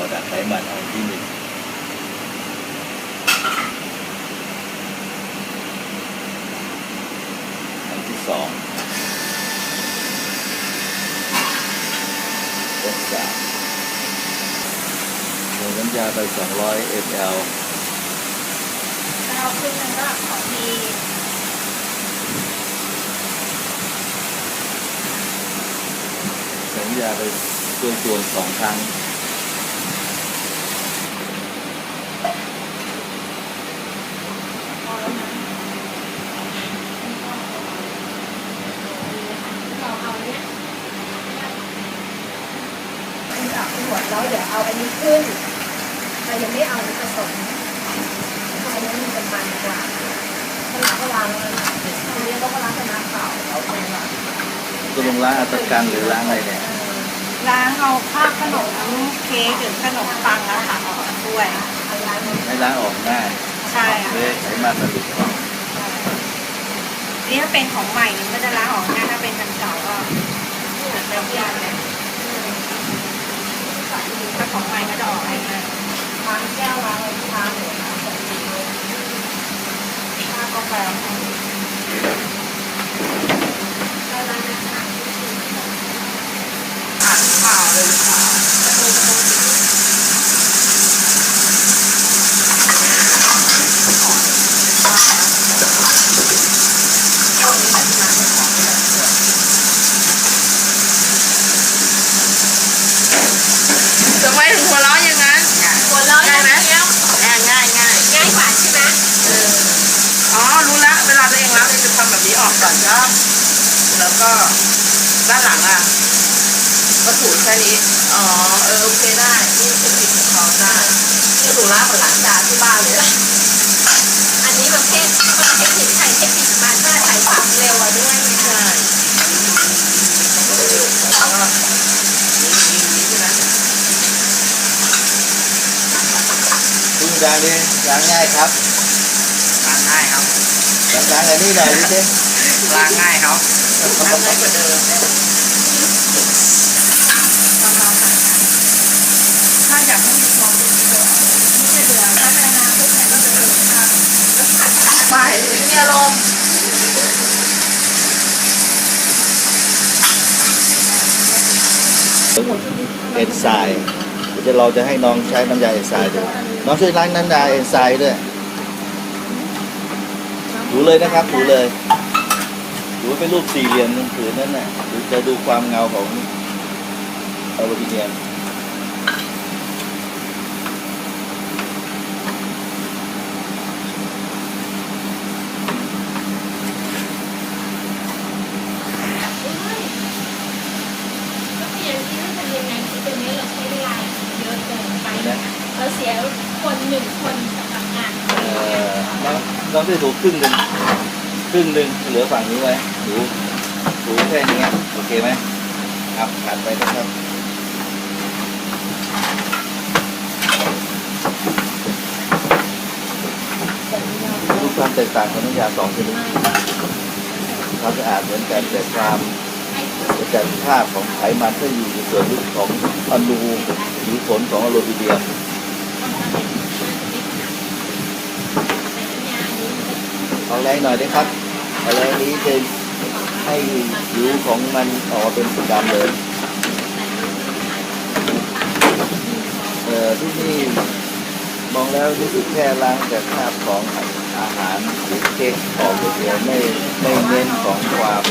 อดักไขมันอันที่หนึ่งอันที่สองอันสามโดยน้ำยาไป 200 ml เราครึ่งหนึงก็ของดีส่น้ำยาไปตัวจวสองครั้ง พอแล้วนะเราเอาเนี้ยอันนี้ออกทั้งหม ดแล้วเดี๋ยวเอาอันนี้ขึ้นเรายังไม่เอาผสมเพราะอันนี้มันจะมันกว่าถ้าเราก็ล้างแล้วนะทีนี้เราก็ล้างกับน้ำเปล่าเอาไปก่อนก็ลงล้างอัตกันหรือล้างอะไรเนี่ยล้างเอาคราบขนมเค้กหรือขนมปังอะค่ะออกด้วยเอาล้างมันให้ล้างออกง่ายใช่ค่ะเลยไขมันมันหลุดออกนี่ถ้าเป็นของใหม่นี่ก็จะล้างออกง่ายถ้าเป็นอันเก่าก็น้ำยาเลยถ้าของใหม่ก็จะออกง่ายล้างแก้วล้างชามหรือล้างของดี ชากาแฟอ่านข่าวเลยค่ะทำไมถึงหัวเราะอย่างนั้น หัวเราะอย่างนั้นง่ายง่ายง่ายง่ายกว่าใช่ไหม อ๋อ รู้แล้ว เวลาตัวเองล้างเนี่ยจะทำแบบนี้ ออกก่อนครับแล้วก็ด้านหลังอะก็ถูแค่นี้ อ๋อ เออ โอเคได้ นี่เป็นสิ่งของเขาได้นี่ถูล้างเหมือนล้างจานที่บ้านเลยอะอันนี้ประเภทประเภทหินไทยเทคนิคมันก็ใส่ความเร็วอะด้วยไงใช่แล้วก็นี่นี่นี่ใช่ไหมพึ่งล้างดิล้างง่ายครับล้างง่ายครับ ล้างล้างอันนี้หน่อยดิเจ๊ล้างง่ายครับล้างง่ายกว่าเดิมถ้าอยากให้มีฟองเยอะไม่เหลือถ้าในอนาคตเนี่ยก็จะเหลือค่ะๆไปมีอารมณ์เอนไซม์เดี๋ยวเราจะให้น้องใช้น้ำยาเอนไซม์ดูน้องช่วยล้างน้ำยาเอนไซม์ด้วย ถูเลยนะครับถูเลยถูเป็นรูปสี่เหลี่ยมผืนนั่นน่ะหรือจะดูความเงาของอลูมิเนียมก็คืออย่างที่เราจะเรียนงานที่ตรงนี้เราใช้เวลาเยอะเกินไปนะคะเราเสียคนหนึ่งคนสำหรับงานเอ่อ น้องได้ถูครึ่งหนึ่งครึ่งหนึ่งเหลือฝั่งนี้ไว้ถูถูแค่นี้โอเคไหมครับผ่านไปนะครับดูความแตกต่างของน้ำยาสองชนิดความสะอาดเหมือนกันแต่ความแต่ภาพของไขมันที่อยู่ในส่วนลึกของอนูหรือผลของอโลบิเดียมเอา แรงหน่อยได้ครับเอาแรงนี้จะให้ผิวของมันออกมาเป็นสีดำเลยเอ่อที่นี่มองแล้วรู้สึกแค่ล้างแต่คราบของอาหารหรือเค้กออกอย่างเดียวไม่ไม่เน้นของความ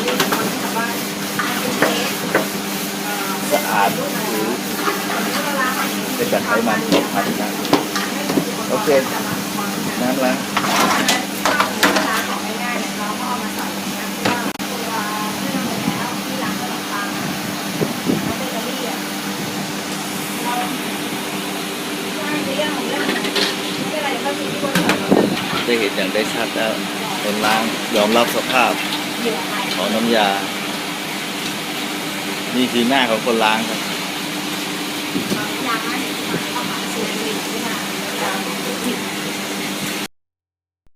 สะอาดหรือจะจัดไขมันของภายในโอเคน้ำล้าง ได้เห็นอย่างได้ชัดแล้วคนล้างยอมรับสภาพของน้ำยา นี่คือหน้าของคนล้างครับ